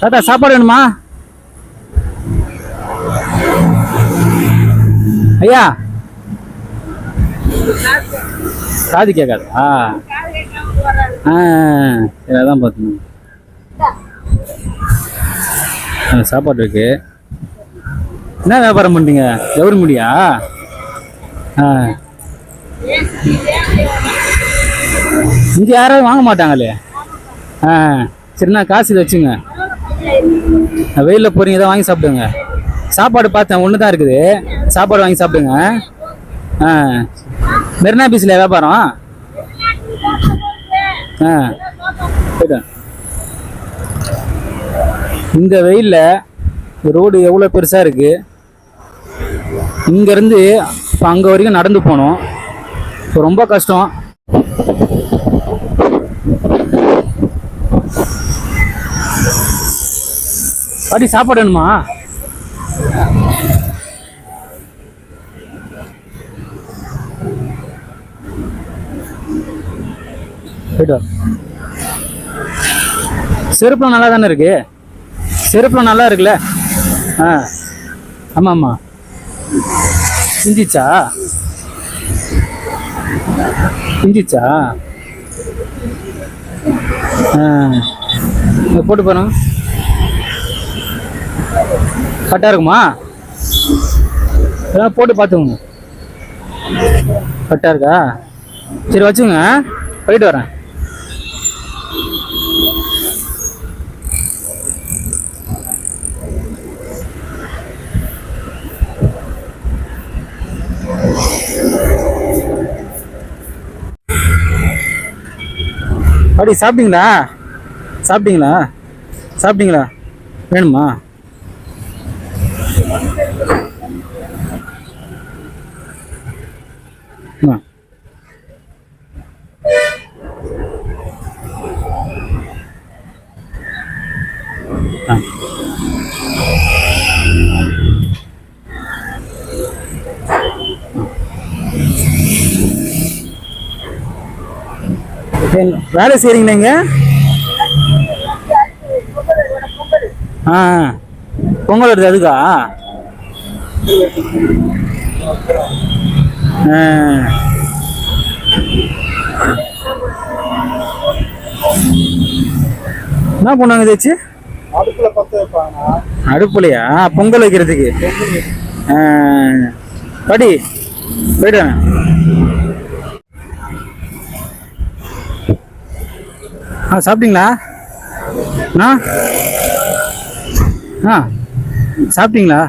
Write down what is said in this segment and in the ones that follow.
தாத்தா சாப்பாடு வேணுமா? ஐயா. காது கேட்காது. ஆ. ஆ சரி, சாப்பாடு இருக்கு. என்ன வியாபாரம் பண்ணுறீங்க எவரு முடியா? ஆ. இங்கே யாராவது வாங்க மாட்டாங்களே. ஆ சரிண்ணா காசு இதை வச்சுங்க. வெயிலில் போகிறீங்க தான் வாங்கி சாப்பிடுங்க. சாப்பாடு பார்த்தேன் ஒன்று தான் இருக்குது. சாப்பாடு வாங்கி சாப்பிடுங்க. ஆ. மெரினா பீச்சில் வியாபாரம் ஆ. போயிட்டேன் இந்த வெயிலில் ரோடு எவ்வளோ பெருசாக இருக்குது இங்கேருந்து இப்போ அங்கே வரைக்கும் நடந்து போகணும். இப்போ ரொம்ப கஷ்டம். பாட்டி சாப்பாடு வேணுமா? போயிட்டு வா. செருப்புலாம் நல்லா தானே இருக்கு? செருப்புலாம் நல்லா இருக்குல்ல? ஆ. ஆமாம் ஆமாம் இஞ்சிச்சா? இஞ்சிச்சா? ஆ. போட்டு பாருங்க. கரெக்டாக இருக்குமா? எல்லாம் போட்டு பார்த்துக்கோங்க. கரெக்டாக இருக்கா? சரி வச்சுங்க போயிட்டு வரேன். அப்படி சாப்பிட்டீங்களா? சாப்பிட்டீங்களா? சாப்பிட்டீங்களா? வேணுமா? வேலை செய்கிறீங்களா இங்க? ஆ பொங்கல் வருது அதுக்கா? ஆ. என்ன பண்ணாங்க தேச்சு அடுப்புல பத்த வைப்பாங்க அடுப்புலையா? பொங்கல் வைக்கிறதுக்கு. ஆ. படி போயிட்டு வரேன். ஆ சாப்பிட்டீங்களா? அண்ணா? ஆ சாப்பிட்டீங்களா?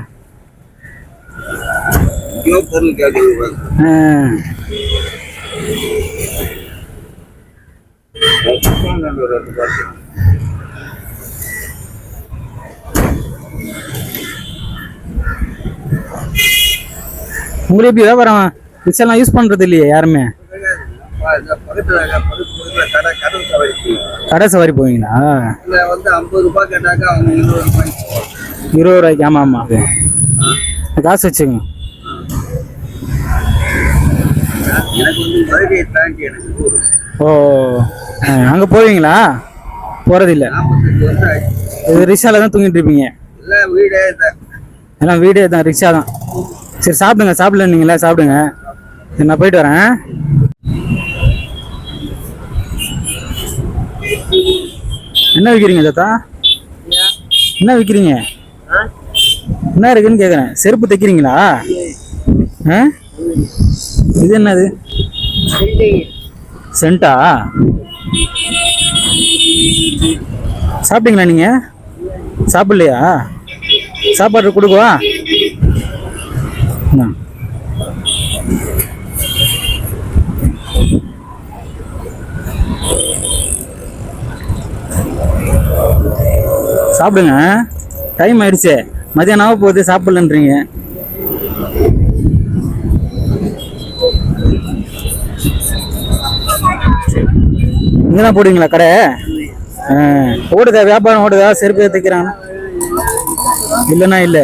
ஆ. உங்களுக்கு எப்படி வியாபாரம் ரிக்ஷாலாம் யூஸ் பண்ணுறது இல்லையே யாருமே? கடை சவாரி போவீங்களா? இருபது ரூபாய் இருபது ரூபாய்க்கு ஆமாம் ஆமாம் காசு வச்சுங்க ஓ அங்கே போவீங்களா? போகிறதில்ல ரிக்ஷாவில் தான் தூங்கிட்டு இருப்பீங்க. எல்லாம் வீடே தான் ரிக்ஷா தான். சரி சாப்பிடுங்க. சாப்பிடலன்னீங்களா சாப்பிடுங்க. சரி நான் போயிட்டு வரேன். என்ன விற்கிறீங்க தாத்தா? என்ன விற்கிறீங்க என்ன இருக்குன்னு கேட்குறேன் செருப்பு தைக்கிறீங்களா? ஆ? இது என்னது? சென்ட்டா சாப்பிட்டீங்களா நீங்கள் சாப்பிட்லையா? சாப்பாடு கொடுக்குவா? சாப்பிடுங்க. டைம் ஆயிடுச்சு. மதியானம் போகுது சாப்பிடலன்றீங்க. இங்கே தான் போடுவீங்களா கடை? ஓடுதா வியாபாரம் ஓடுதா? செருப்பு தைக்கிறாங்க இல்லைன்னா இல்லை.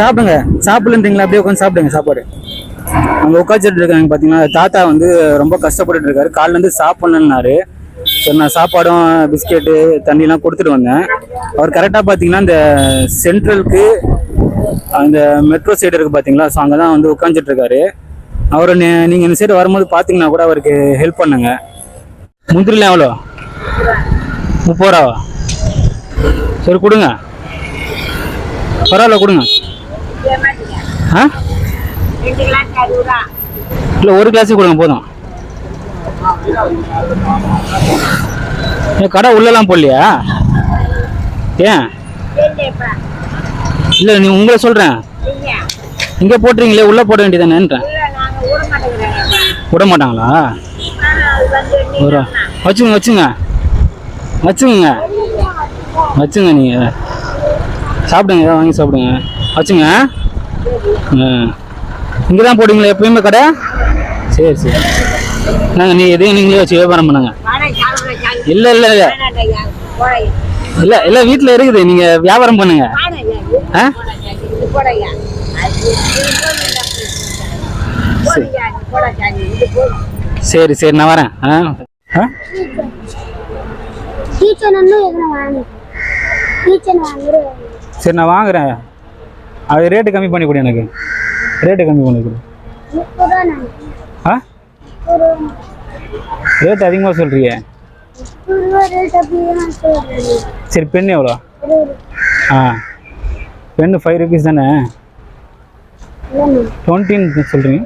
சாப்பிடுங்க. சாப்பிடலன்றீங்களா? அப்படியே உட்காந்து சாப்பிடுங்க சாப்பாடு. அங்கே உட்காந்துட்டு இருக்காங்க பார்த்தீங்கன்னா தாத்தா வந்து ரொம்ப கஷ்டப்பட்டுட்டு இருக்காரு. காலைல இருந்து ஸோ சரி நான் சாப்பாடும் பிஸ்கெட்டு தண்ணிலாம் கொடுத்துட்டு வந்தேன். அவர் கரெக்டாக பார்த்தீங்கன்னா இந்த சென்ட்ரலுக்கு அந்த மெட்ரோ சைடு இருக்குது பார்த்தீங்களா ஸோ அங்கே தான் வந்து உட்காந்துட்டு இருக்காரு. அவரை நீங்கள் இந்த சைடு வரும்போது பார்த்தீங்கன்னா கூட அவருக்கு ஹெல்ப் பண்ணுங்க. முந்திரிலாம் எவ்வளோ? முப்பது ரூபாவா? சரி கொடுங்க. பரவாயில்ல கொடுங்க. ஆ? இல்லை ஒரு கிளாஸே கொடுங்க போதும். ஏன் கடை உள்ளலாம் போடலையா? ஏன்? இல்லை நீ உங்களை சொல்கிறேன் இங்கே போட்டுறீங்களே உள்ளே போட வேண்டியதானேன்றேன் விட மாட்டாங்களா? ஒரு வச்சுங்க வச்சுங்க. வச்சுங்க. வச்சுங்க நீங்கள் சாப்பிடுங்க ஏதாவது வாங்கி சாப்பிடுங்க. வச்சுங்க. இங்கே தான் போடுவீங்களா எப்பயுமே கடை? சரி சரி. நாங்கள் நீ எதையும் நீங்களே வச்சு வியாபாரம் பண்ணுங்க. இல்லை இல்லை இல்லை. இல்லை இல்லை வீட்டில் இருக்குது. நீங்கள் வியாபாரம் பண்ணுங்க. ஆ? சரி. சரி நான் வரேன். ஆ? ஆ? சரி நான் வாங்குறேன். அது ரேட்டு கம்மி பண்ணி கொடு எனக்கு. ரேட்டு கம்மி பண்ணி கொடு. ஆ? ரேட் அதிகமாக சொல்கிறியே சரி பென் எவ்வளோ? ஆ. பென்னு ஃபைவ் ருபீஸ் தானே? டுவெண்ட்டின்னு சொல்கிறீங்க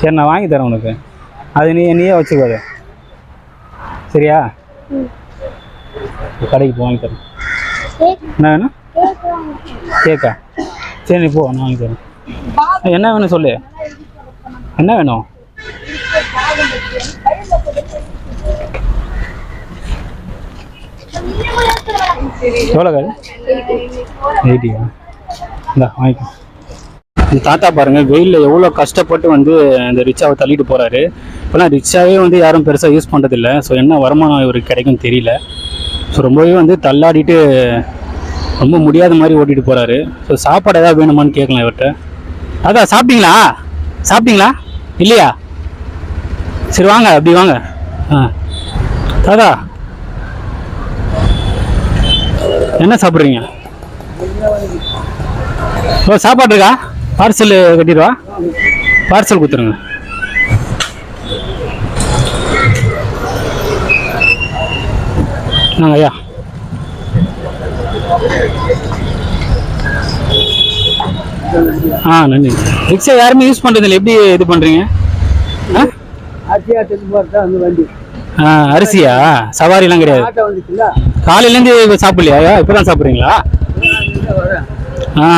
சரி நான் வாங்கி தரேன் உனக்கு. அது நீ நீயே வச்சுக்காது சரியா. கடைக்கு போ வாங்கி தரேன். என்ன வேணும்? கேக்கா? சரி போ நான் வாங்கி தரேன். என்ன வேணும் சொல்லு? என்ன வேணும்? எவ்வளோ எயிட்டியா? இந்தா வாங்கிக்கோ. இந்த தாத்தா பாருங்க வெயிலில் எவ்வளோ கஷ்டப்பட்டு வந்து இந்த ரிச்சாவை தள்ளிட்டு போறாரு. இப்போலாம் ரிக்ஷாவே வந்து யாரும் பெருசாக யூஸ் பண்ணுறதில்ல ஸோ என்ன வருமானம் இவருக்கு கிடைக்கும் தெரியல. ஸோ ரொம்பவே வந்து தள்ளாடிட்டு ரொம்ப முடியாத மாதிரி ஓட்டிட்டு போகிறாரு ஸோ சாப்பாடு ஏதாவது வேணுமான்னு கேட்கலாம் இவர்கிட்ட. அதான் சாப்பிட்டீங்களா? சாப்பிட்டீங்களா? இல்லையா? சரி வாங்க அப்படி வாங்க. ஆ. தாதா என்ன சாப்பிட்றீங்க? ஓ சாப்பாடு இருக்கா? பார்சல் கட்டிடுவா பார்சல் கொடுத்துருங்க. நாங்க ஐயா. ஆ நன்றி. ரிக்ஷா யாருமே யூஸ் பண்ணுறதில்ல எப்படி இது பண்ணுறீங்க ஆ? ஆச்சியா தெற்கு அரிசியா? சவாரிலாம் கிடையாது. ஆட்டோ வந்துச்சுங்களா காலையிலேருந்து சாப்பிடலையா இப்போ தான் சாப்பிட்றீங்களா? ஆ.